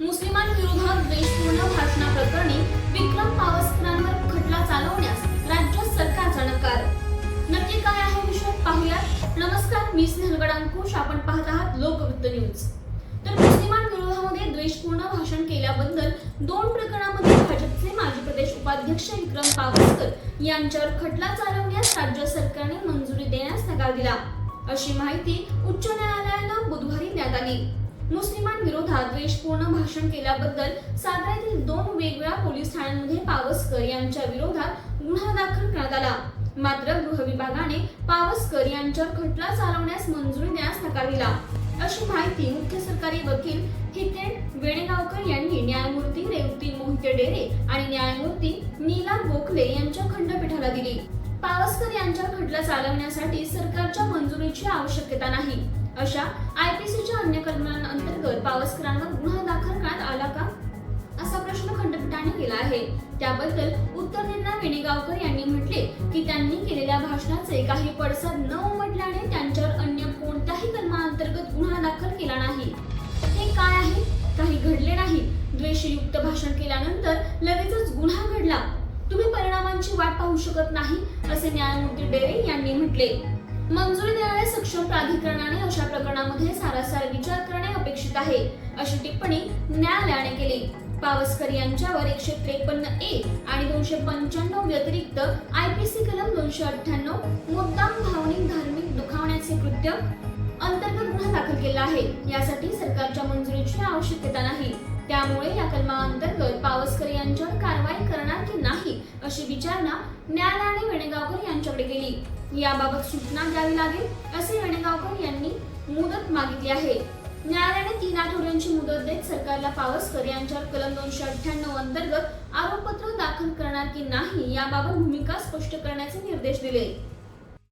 मुस्लिमांविरोधात द्वेषपूर्ण भाषणा प्रकरणी विक्रम पावसकरांवर खटला चालवण्यास राज्य सरकारचा नकार नक्की काय आहे विषय पाहूयात. नमस्कार मी स्नेहल अंकुश. आपण पाहत आहात लोकवृत्त न्यूज. तर मुस्लिमांविरोधामध्ये द्वेषपूर्ण भाषण केल्याबद्दल दोन प्रकरणामध्ये भाजपचे माजी प्रदेश उपाध्यक्ष विक्रम पावसकर यांच्यावर खटला चालवण्यास राज्य सरकारने मंजुरी देण्यास नकार दिला. अशी माहिती उच्च न्यायालयानं बुधवारी देण्यात आली. मुस्लिमांविरोधात द्वेषपूर्ण भाषण केल्याबद्दल सातारा दोन वेगवेगळ्या पोलीस ठाण्यांमध्ये पावसकर यांच्या विरोधात गुन्हा दाखल करण्यात आला. मात्र गृह विभागाने पावसकर यांच्यावर खटला चालवण्यास मंजुरी देण्यास नकार दिला. अशी माहिती मुख्य सरकारी वकील हितेन वेणेगावकर यांनी न्यायमूर्ती रेवती मोहिते डेरे आणि न्यायमूर्ती नीला गोखले यांच्या खंडपीठाला दिली. पावसकर यांच्या खटला चालवण्यासाठी सरकारच्या मंजुरीची आवश्यकता नाही. अशा आयपीसीच्या अन्य कलमांअंतर्गत पावसकरांवर गुन्हा दाखल करण्यात आला का? असा प्रश्न खंडपीठाने केला आहे. त्याबद्दल उत्तर देताना वेणेगावकर यांनी म्हटले की त्यांनी केलेल्या भाषणाचे काही पडसाद न उमटल्याने त्यांच्यावर अन्य कोणत्याही कलमांतर्गत गुन्हा दाखल केला नाही. हे काय आहे? काही घडले नाही. द्वेषयुक्त भाषण केल्यानंतर लगेचच गुन्हा घडला. तुम्ही परिणामांची वाट पाहू शकत नाही असे न्यायमूर्ती डेरे यांनी म्हटले. मंजुरी देणाऱ्या सक्षम प्राधिकरणाने अशा प्रकरणामध्ये सारासार विचार करणे अपेक्षित आहे. अशी टिप्पणी न्यायालयाने केली. पावसकर यांच्यावर एकशे त्रेपन्न ए आणि दोनशे पंच्याण्णव व्यतिरिक्त आयपीसी कलम दोनशे अठ्ठ्याण्णव मुद्दाम भावनिक धार्मिक दुखावण्याचे कृत्य अंतर्गत गुन्हा दाखल केला आहे. यासाठी सरकारच्या मंजुरीची आवश्यकता नाही. त्यामुळे या कलमाअंतर्गत पावसकर यांच्यावर कारवाई करणार की नाही अशी विचारणा न्यायालयाने वेणेगावकर यांच्याकडे केली. याबाबत सूचना द्यावी लागेल असे वेणेगावकर यांनी मुदत मागितली आहे. न्यायालयाने तीन आठवड्यांची मुदत देत सरकारला पावसकर यांच्यावर कलम दोनशे अठ्ठ्याण्णव अंतर्गत आरोपपत्र दाखल करणार की नाही याबाबत भूमिका स्पष्ट करण्याचे निर्देश दिले.